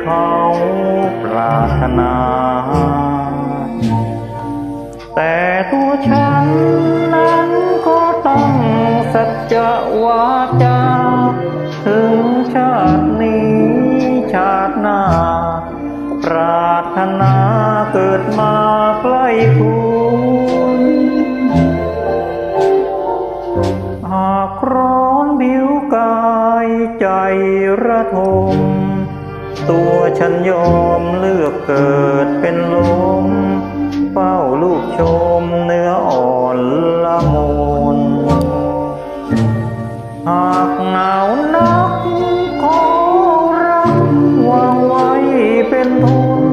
เขาปรารถนา แต่ตัวฉันนั้นก็ต้องสัจจะวาจา ถึงชาตินี้ชาติหน้า ปรารถนาเกิดมาใกล้คุณหากร้อนบิวกายใจระทม ตัวฉันยอมเลือกเกิดเป็นลมเฝ้าลูกชมเนื้ออ่อนละมุนหากหนาวนักขอรักวางไว้เป็นทุน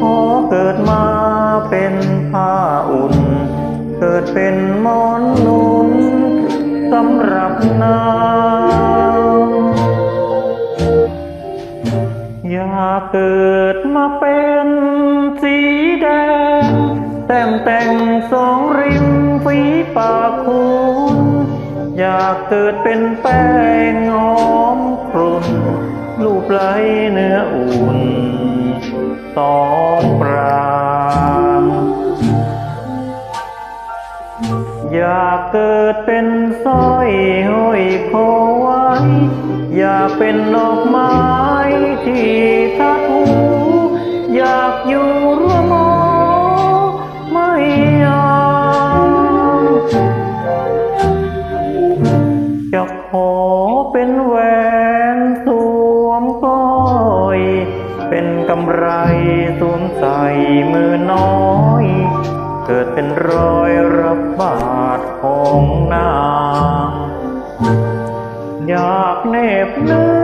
ขอเกิดมาเป็นผ้าอุ่น เกิดเป็นมอนนุนสำหรับนาากเกิดมาเป็นสีแดง แต้มแต่งสองริมฝีปากคุณ อยากเกิดเป็นแป้งหอมกรุ่นรูปไหลเนื้ออุ่นสองปรางอยากเกิดเป็นสร้อยห้อยคอไว้ อยากเป็นดอกไม้ ที่ทัดหูอยากอยู่ร่วมหอไม่อยากจะขอเป็นแหวนสวมก้อยเป็นกำไรสวมใส่มือน้อย เกิดเป็นรอยรับบาทของนางอยากเน็บเนื้อ